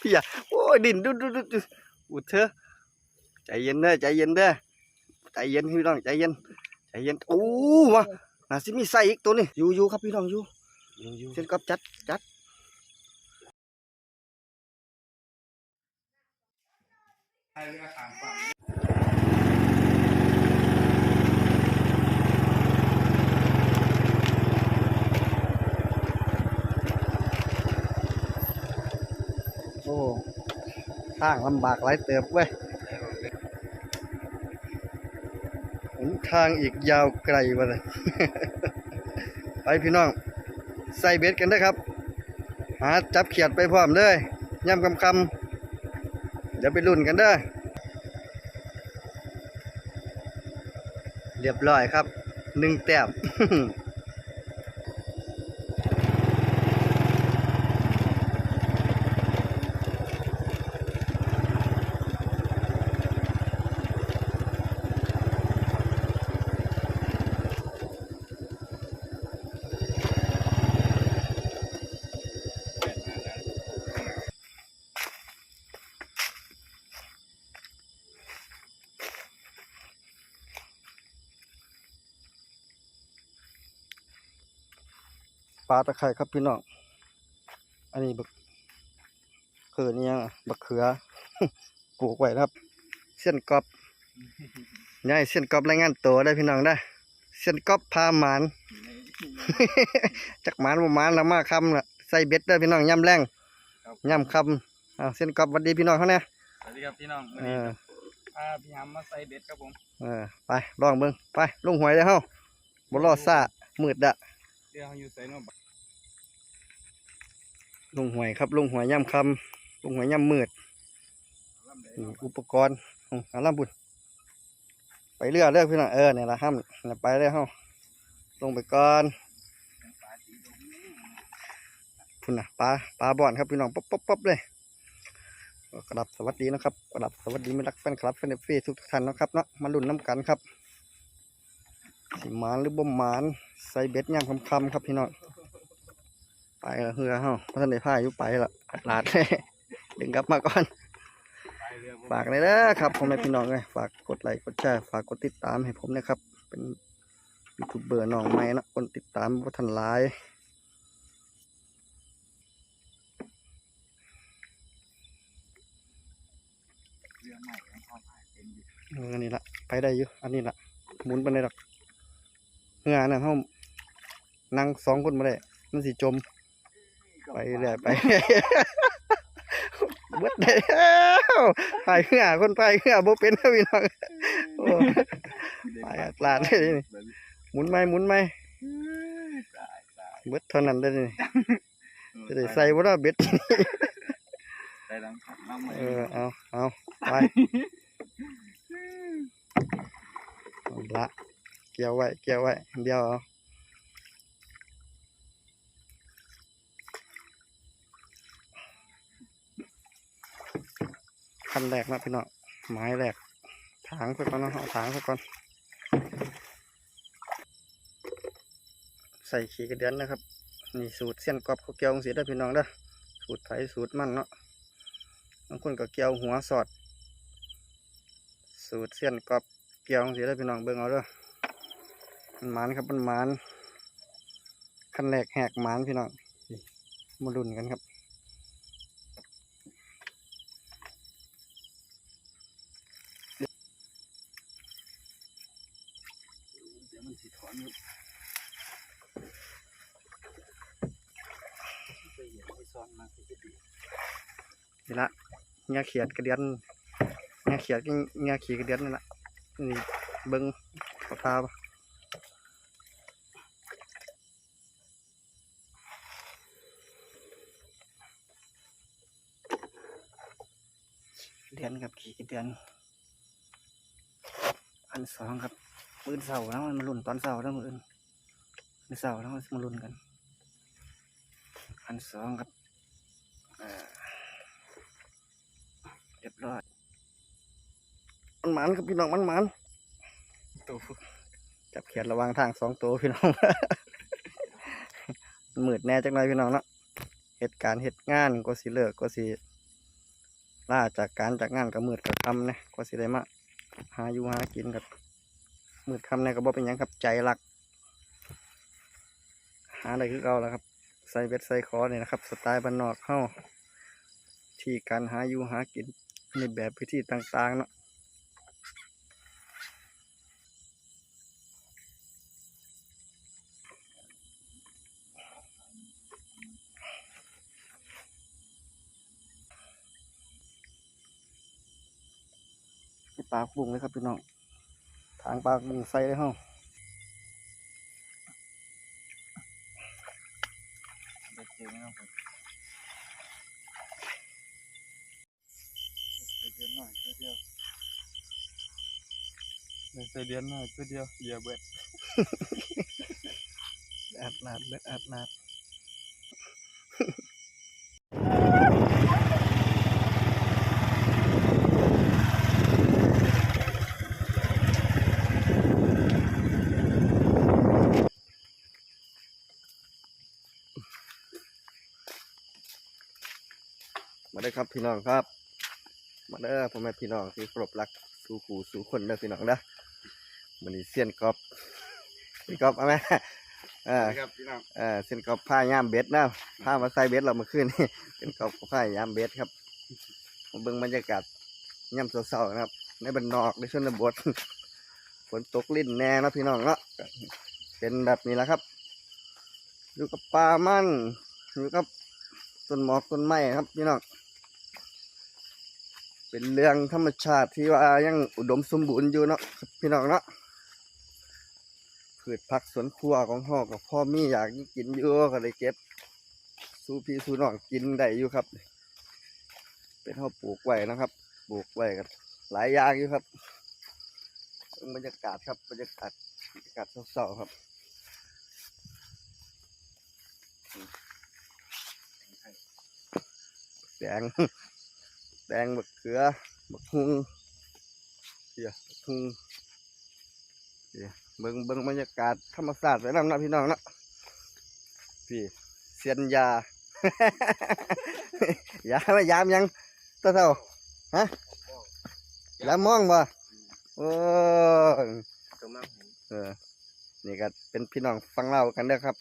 พี่อะโอ้ยดินดูดูดูดูอุดเธอะใจเย็นเด้อใจเย็นเด้อใจเย็นพี่น้องใจเย็นใจเย็นโอ้มาน่าสิมีไส้อีกตัวนี่อยู่อยู่ครับพี่น้องอยู่อยู่อยู่เส้นก๊อบจัดจัดให้เรือขามฝั่ง โอ้ทางลำบากหลายเติบเว้ยหนทางอีกยาวไกลวะเลยไปพี่น้อง ใส่เบ็ดกันเด้อครับ หาจับเขียดไปพร้อมเลยย่ำคำคำเดี๋ยวไปลุ่นกันเด้อเรียบร้อยครับหนึ่งแต้ม ปลาตะไคร่ครับพี่น้อง อันนี้บักเขือนี่ยังอะบักเขือปลูกไว้นะครับ เส้นกอบย่ายเส้นกอบรายงานตัวได้พี่น้องได้เส้นกอบพาหมานจักหมานบ่หมานละมาคำละใส่เบ็ดได้อพี่น้องย่ำแรงย่ำคำเอาเส้นกอบหวัดดีพี่น้องเขาเนี่ยสวัสดีครับพี่น้องวันเอนี้อพาพี่หำมาใส่เบ็ดครับผมเออไปลองเบิ่งไปลงหวยเลยเฮาบ่รอซ่ามืดดะเรือเขาอยู่ใส่เนอกลงหวยครับลงหวยย่ำคำลงหวยย่ำมืดลำใดอืมอุปกรณ์ของอาลำบุญไปเรือเรือพี่น้องเออเนี่ยละห้ามเนี่ยไปเลยเฮาลงไปก่อนปลาสีดงพุ่นน่ะปลาปลาบ่อนครับพี่น้องป๊บป๊บป๊บเลยก็กระดับสวัสดีนะครับกระดับสวัสดีไม่รักแฟนคลับแฟนเอฟซีทุกท่านนะครับเนาะมาลุ้นน้ำกันครับ สิหมานหรือบ่หมานใส่เบ็ดย่างคำๆครับพี่น้องไปละเฮือเฮาพระท่านได้ผ้าอยู่ไปละลาดเลยดึงกลับมาก่อน ฝากเลยนะครับพ่อแม่พี่น้องเลยฝากกดไลค์กดแชร์ฝากกดติดตามให้ผมนะครับ เป็นยูทูบเบอร์น้องใหม่นะคนติดตามว่าทันหลายเรื่องเขายเป็นอยู่เอออันนี้ละไปได้อยู่อันนี้ละหมุนไปเลยหรอ กงานน่ะเขานั่งสองคนมาได้มันสิจม ไปเรื่อยไปเรื่อยเบิดได้แล้วพายเหือคนพายเหือบ่เป็นนะพี่น้องโอ้ไปอัดลาดเลยนี่หมุนไหมหมุนไหมตายตายเบิดเท่านั้นได้อนี่จะได้ใส่บ่ล่ะเบ็ดใส่ดังขัดน้ำใหม่เออเอาเอาไปเอาละ เกี่ยวไว้เกี่ยวไว้เดียวเอาขั้นแรกนะพี่น้องไม้แรกถางไปก่อนนะเอาถางไปก่อน ใส่ขี้กระเดือนนะครับนี่สูตรเส้นกรอบข้าเกี๊ยวของสีได้พี่น้องเด้อสูตรไผสูตรมันเนาะบางคนก็เกี่ยวหัวสอด สูตรเส้นกรอบเกี่ยวเสียได้พี่น้องเบิ่งเอาเด้อ มันมานครับมันมานขั้นแรกแหกมานพี่น้องมาดุนกันครับนี่ละเงี้ยเขียดกระเดียนเงี้ยเขียดกับเงี้ยขี่กระเดียนนี่ละนี่เบิ่งขอทาบ่อนครับขี่กระ เดือน อันสองครับมือเสาแล้วมันมาลุ่นตอนเสาแล้วมืออื่นมือเสาแล้วมันมาลุ่นกัน อันสองครับเรียบร้อยมันหมันครับพี่น้องมันหมันตัวจับเขียนระวางทางสองตัวพี่น้องมันมืดแน่จังเลยพี่น้องเนาะเหตุการณ์เหตุงานก็สิเลิกก็สิ ล่าจากการจากงานกับมืดกับคำนะก็สิได้มาหาอยู่หากินกับมืดคำเนี่ยก็บ่เป็นยังครับใจรัก หาอะไรคือเอาแล้วครับ ใส่เบ็ดใส่คอเนี่ยนะครับ สไตล์บ้านนอกเข้าที่การหาอยู่หากินในแบบพิธีต่างๆเนาะ บุ้งเลยครับพี่น้องทางปลาบุ้งใส่เลยเฮาได้เจอไหมครับผมเดือนหน่อยตัวเดียวใส่เดือนหน่อยตัวเดียวเหยียบเบ็ดอัดลาดเบ็ดอัดลาด ด้อครับพี่น้องครับ มาเด้อพ่อแม่พี่น้องที่เคารพรักสู่ขู่สู่คนเด้อพี่น้องเด้อมันนี้เสียนกอบพี่กอบเอาไหมเออครับพี่น้องเออเส้นกอบผ้าย่ามเบ็ดนะผ้ามาใส่เบ็ดเราเมื่อคืนนี่เป็นกอบกับผ้าย่ามเบ็ดครับมาเบิ่งบรรยากาศย่ำเศร้าๆนะครับ ในบรรนอกในชนบทฝนตกลิ้นแน่เนาะพี่น้องเนาะก็เป็นแบบนี้แหละครับ อยู่กับปลามันอยู่กับต้นหมอกต้นไม้ครับพี่น้อง เป็นเรื่องธรรมชาติที่ว่ายังอุดมสมบูรณ์อยู่เนาะพี่น้องเนาะพืชผักสวนครัวของพ่อกับพ่อมีอยากกินอยู่ก็เลยเก็บ สู้พี่สู้น้องกินได้อยู่ครับ เป็นเขาปลูกไว้นะครับ ปลูกไว้กันหลายอย่างอยู่ครับเบิ่งบรรยากาศครับบรรยากาศบรรยากาศเศร้าๆครับแดง แดงบักเขือบักฮุงเสียบักฮุงเสียเบิ่งเบิ่งบรรยากาศธรรมศาสตร์ไว้นำนะพี่น้องเนาะพี่เซียนยา ยาไม่ยามยังตาเท่าฮะยามมองบ่โอ้ยตัวมากเออนี่ก็เป็นพี่น้องฟังเล่ากันเด้อครับ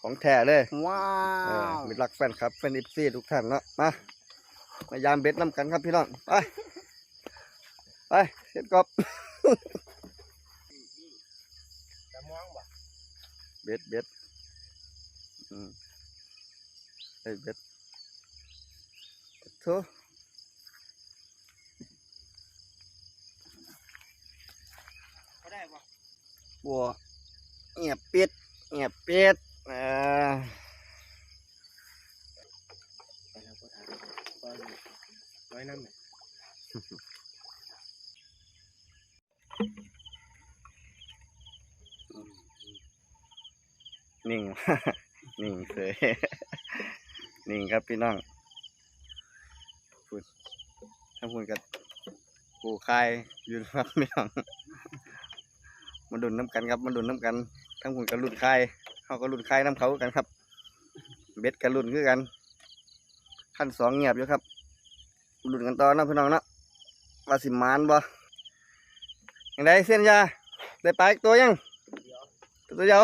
ของแท้เลยว้าเออมีรักแฟนครับแฟนอิฟซีทุกท่านเนาะมา มายามเบ็ดน้ำกันครับพี่น้อง ไป ไปเสร็จกอบจะมองบ่เบ็ดเบ็ดอืมไอ้เบ็ดโถก็ได้บ่บัวเงียบเป็ดเงียบเป็ดเออ ไปแล้วก็ถามก็ร้ อยน้ำเนี่ยนิ่ง นิ่งเสยนิ่งครับพี่น้องพูดถ้าพูดกับปูคายยู่นครับพี่น้องมาดุนน้ำกันครับมาดุนน้ำกัน ทั้งหุ่นกับรุ่นคายเขาก็รุ่นคายน้ำเขากันครับ เบ็ดกับรุ่นคือกัน ขั้นสองเงียบอยู่ครับ รุ่นกันต่อเนาะพี่น้องเนาะว่าสิมานบ่ยังไงเส้นยาได้ปลาอีกตัวยังตัวเดียว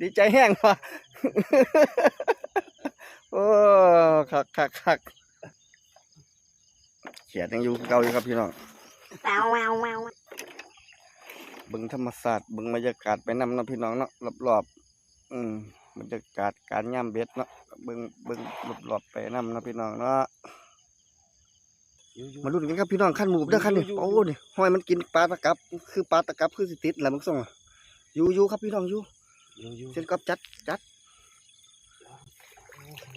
ดีใจแห้งว่ะโอ้คักคักคักเขียดยังอยู่คือเก่าอยู่ครับพี่น้องเบิ่งธรรมศาสตร์เบิ่งบรรยากาศไปนำเนาะพี่น้องเนาะรอบๆอืมบรรยากาศการย่ำเบ็ดเนาะเบิ่งเบิ่งรอบๆไปนำเนาะพี่น้องเนาะ มาลุ้นกันครับพี่น้องขั้นหมูเด้อขั้นนี่โอ้นี่ห้อยมันกินปลาตะกับ คือปลาตะกับคือสิติดแหละมึงส่งอะอยู่อยู่ครับพี่น้องอยู่ยูยูเส้นกับจัดจัด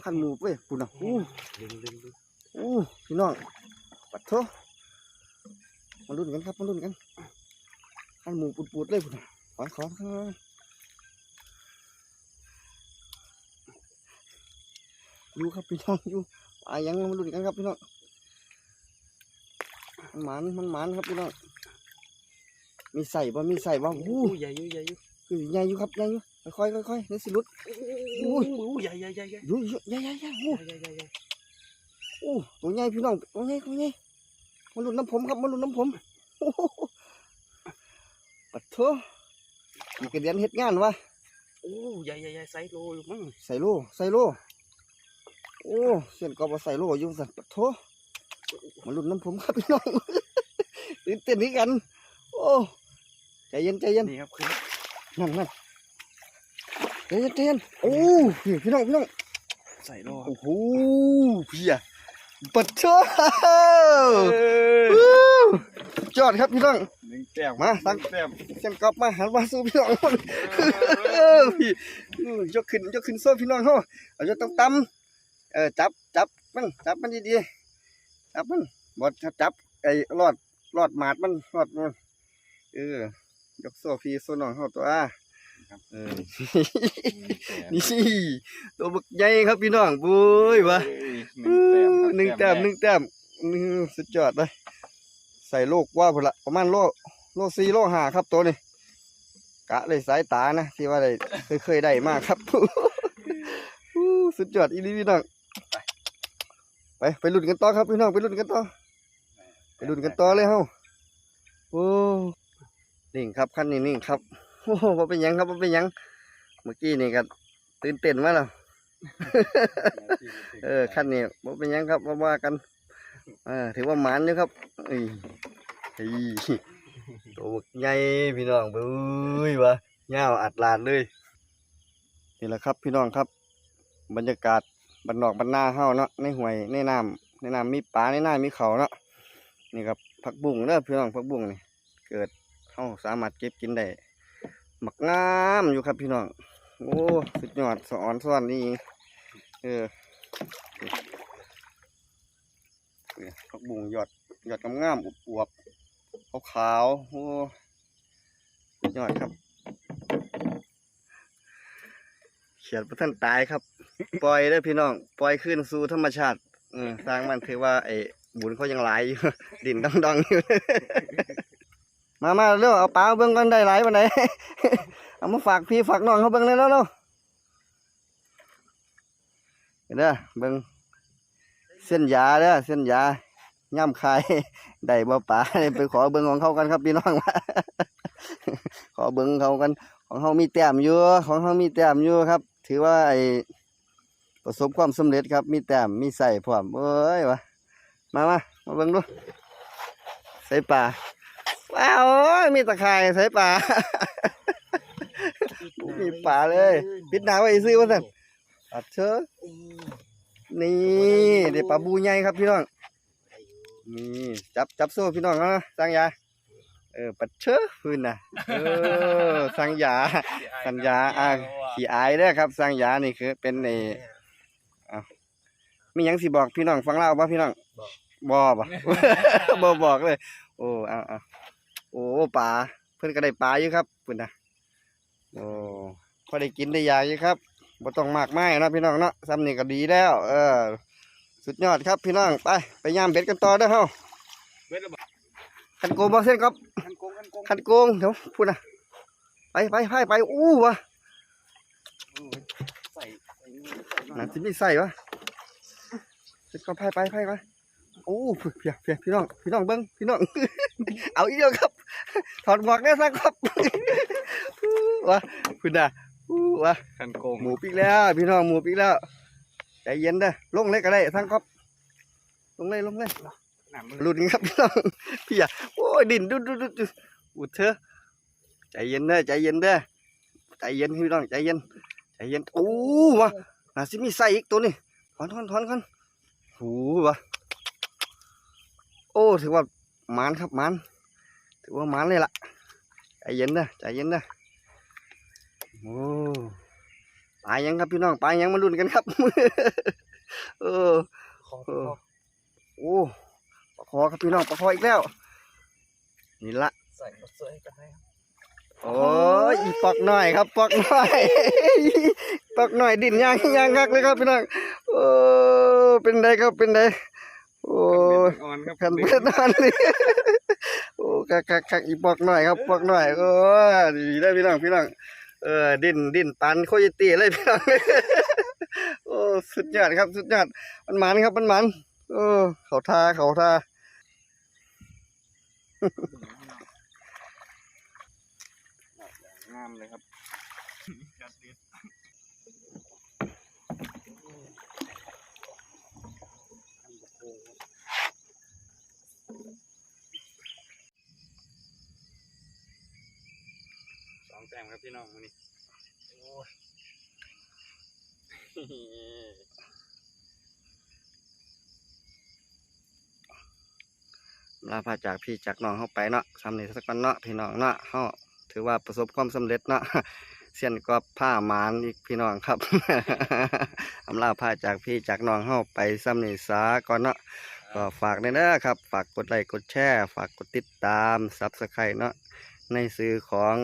ขั้นหมูเว้ยปุ่นอะอู้ดึงดึงดึงอู้พี่น้องปัดโถมาลุ้นกันครับมาลุ้นกันขั้นหมูปูดๆเลยปุ่นอะขอขอขออยู่ครับพี่น้องอยู่ปลายังมาลุ้นกันครับพี่น้องมัน หมานมันหมานครับพี่น้องมีใส่บ่มีใส่บ่อู้ใหญ่ยูใหญ่ยูคือใหญ่อยู่ครับใหญ่อยู่ค่อยๆค่อยๆนี่สิหลุดโอ้ยใหญ่ใหญ่ใหญ่ใหญ่อยู่อยู่ใหญ่ๆๆโอ้ใหญ่ใหญ่ใหญ่โอ้ตัวใหญ่พี่น้องตัวใหญ่ตัวใหญ่มาหลุดน้ำผมครับมาหลุดน้ำผมโอ้โหปัดเถอะมีกระเดียนเฮ็ดงานวะโอ้ใหญ่ใหญ่ใหญ่ไซส์โลอยู่มั้งใส่โลใส่โลโอ้เส้นก็บ่ใส่โลอยู่สั่นปัดเถอะ มาหลุดน้ำผมครับพี่น้องตื่นเต้นนี้กัน โอ้ใจเย็นใจเย็นนี่ครับคือนั่นนั่นใจเย็นใจเย็นโอ้พี่พี่น้องพี่น้องใส่โลโอ้โหพี่อะปัดเถอะจอดครับพี่น้องหนึ่งแต้มมาตั้งแต้มเส้นกลับมาหันมาสู้พี่น้องเออพี่อื้อยกขึ้นยกขึ้นโซ่พี่น้องเขาเอาจะต้องตำเออจับจับมันจับมันดีๆ จับมันบดจับไอ้รอดรอดหมาดมันรอดมันเออยกโซ่พี่โซ่น้องเขาตัวเออนี่ตัวบักใหญ่ครับพี่น้องบุ้ยวะหนึ่งแต้มครับหนึ่งแต้มหนึ่งแต้มนี่สุดยอดเลยใส่โลกว่าพนละประมาณโลโลสี่โลห้าครับตัวนี้กะเลยสายตานะที่ว่าได้เคยเคยได้มากครับอู้สุดยอดอีหลีพี่น้อง ไปไปลุ้นกันต่อครับพี่น้องไปลุ้นกันต่อไปลุ้นกันต่อเลยเฮ้าโอ้นิ่งครับคันนี้นิ่งครับโอ้บ่เป็นยังครับบ่เป็นยังเมื่อกี้นี่ก็ตื่นเต้นมาแล้วเออขั้นนี้บ่เป็นยังครับมาว่ากันเออถือว่าหมานอยู่ครับอ้ยเฮ้ยตัวบักใหญ่พี่น้องเบ้ยวะยาอัดลาดเลยนี่แหละครับ พี่น้องครับ บรรยากาศ บ้านนอกบ้านนาเฮาเนาะในห้วยในน้ำในน้ำมีปลาในน้ำมีเขาเนาะนี่ครับผักบุ้งเด้อพี่น้องผักบุ้งนี่เกิดเฮาสามารถเก็บกินได้หมักงามอยู่ครับพี่น้องโอ้สุดยอดสอนซ้อนนี่เออผักบุ้งยอดยอดงามๆอวบๆขาวๆโอ้สุดยอดครับเขียดพระท่านตายครับ ปล่อยได้อพี่น้อง ปล่อยขึ้นสู่ธรรมชาติอสร้างมันถือว่าไอ้บุญเขายังหลายอยู่ ดินดองดองๆอยู่ มามาเร็วเอาปลาเบิ้งกันได้หลายวันไหน เอามาฝากพี่ฝากน้องเขาเบิ้งเลยแล้วเร็วเด้อเบิ้งเส้นยาเด้อเส้นยาย่ำคาย ได้บ่ป่าไปขอเบิ่งของเขากันครับพี่น้อง ขอเบิ่งเขากัน ของเขามีแต้มอยู่ของเขามีแต้มอยู่ครับ ถือว่าไอ ประสบความสำเร็จครับ มีแต้มมีใส่พร้อมเอ้ยวะมามามาเบิ่งดูใส่ป่าว้าวโอ้ยมีตะไคร่ใส่ป่ามีป่าเลยปิดหน้าไว้ซื้อว่าสั่นอัดเชอะนี่เดี๋ยวปลาบูใหญ่ครับพี่น้องนี่จับจับโซ่พี่น้องนะสร้างยาเออปัดเชอะพื้นนะเออสร้างยาสัญญาอะขี้อายเด้อครับสร้างยานี่คือเป็นในอ้าว มีหยังสิบอกพี่น้องฟังเล่าป่ะพี่น้องบ่ป่ะบ่บอกเลย โอ้เอาเอาโอ้ปลาเพิ่นก็ได้ปลาอยู่ครับเพิ่นนะโอ้พอได้กินได้ยาอยู่ครับบ่ต้องมากมายเนาะพี่น้องเนาะซ้ำนี่ก็ดีแล้ว เออ สุดยอดครับพี่น้องไปไปย่ามเบ็ดกันต่อเด้อเฮาเว้ยระเบิดคันโกงบ่เส้นครับคันโกงคันโกงคันโกงเดี๋ยวพูดนะไปไปไปไปอู้วะใส่ใส่มือใส่หน่อยนั่นสิมีใส่วะ เส้นก็ไปไปไปไปโอ้เพียเพียพี่น้อง พี่น้องเบิ้งพี่น้อง เอาอีกแล้วครับ ถอดหมวกได้สักครับวะคุณน่ะอู้วะคันโกงหมูปีกแล้ว พี่น้องหมูปีกแล้วใจเย็นเด้อลงเลยก็ได้ทั้งครับ ลงเลยลงเลยหนังมันหลุดครับพี่น้องพี่อะโอ้ยดินดุดดุดดุดดุดอุดเถอะใจเย็นเด้อใจเย็นเด้อใจเย็นพี่น้องใจเย็นใจเย็นโอ้วะน่าสิมีใส่อีกตัวนี่ถอนถอนถอนกัน โอ้วะโอ้ ถือว่าหมานครับหมานถือว่าหมานเลยล่ะ ใจเย็นเด้อใจเย็นเด้อโอ้ปลายังครับพี่น้องปลายังมาลุ้นกันครับเออคอเออโอ้ปลาคอครับพี่น้องปลาคออีกแล้ว นี่ละใส่มาเสื้อให้กันให้ครับโอ้ยอีปอกหน่อยครับปอกหน่อยปอกหน่อยดินยางยางคักเลยครับพี่น้องโอ้ เป็นไดครับเป็นไดโอ้ยอ่อนครับแผ่นเพื่อนนั่นนี่โอ้คักคักคักอีปอกหน่อยครับปอกหน่อยโอ้ยดีได้พี่น้องพี่น้องเเออดิ้นดิ้นปันโคโยตี้เลยพี่น้องโอ้สุดยอดครับสุดยอดมันหมันครับมันหมันโอ้เขาท่าเขาท่างามเลยครับ จัดเด็ด สอง แต้มครับพี่น้องวันนี้โอ้ยลาพาจากพี่จากน้องเข้าไปเนาะสำเร็จสักวันเนาะพี่น้องเนาะเฮาถือว่าประสบความสำเร็จเนาะเสียนก็ผ้าหมานอีกพี่น้องครับอำลาพาจากพี่จากน้องเข้าไปสำเร็จสาก่อนเนาะก็ฝากด้วยนะครับ ฝากกดไลค์กดแชร์ ฝากกดติดตามซับสไครต์เนาะในสื่อของ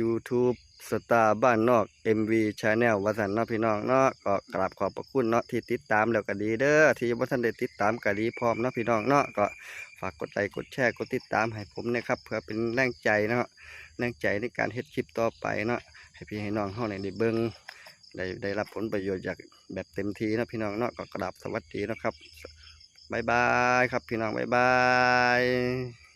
YouTube สตาร์บ้านนอก MV Channel วัสันเนาะพี่น้องเนาะก็กราบขอบพระคุณเนาะที่ติดตามแล้วก็ดีเด้อที่บ่ทันได้ติดตามก็ดีพร้อมเนาะพี่น้องเนาะก็ฝากกดไลค์กดแชร์กดติดตามให้ผมนะครับเพื่อเป็นแรงใจเนาะแรงใจในการเฮ็ดคลิปต่อไปเนาะให้พี่ให้น้องเฮาเนี่ยได้เบิ่งได้ได้รับผลประโยชน์จากแบบเต็มที่เนาะพี่น้องเนาะก็กราบสวัสดีนะครับบายบายครับพี่น้องบายบาย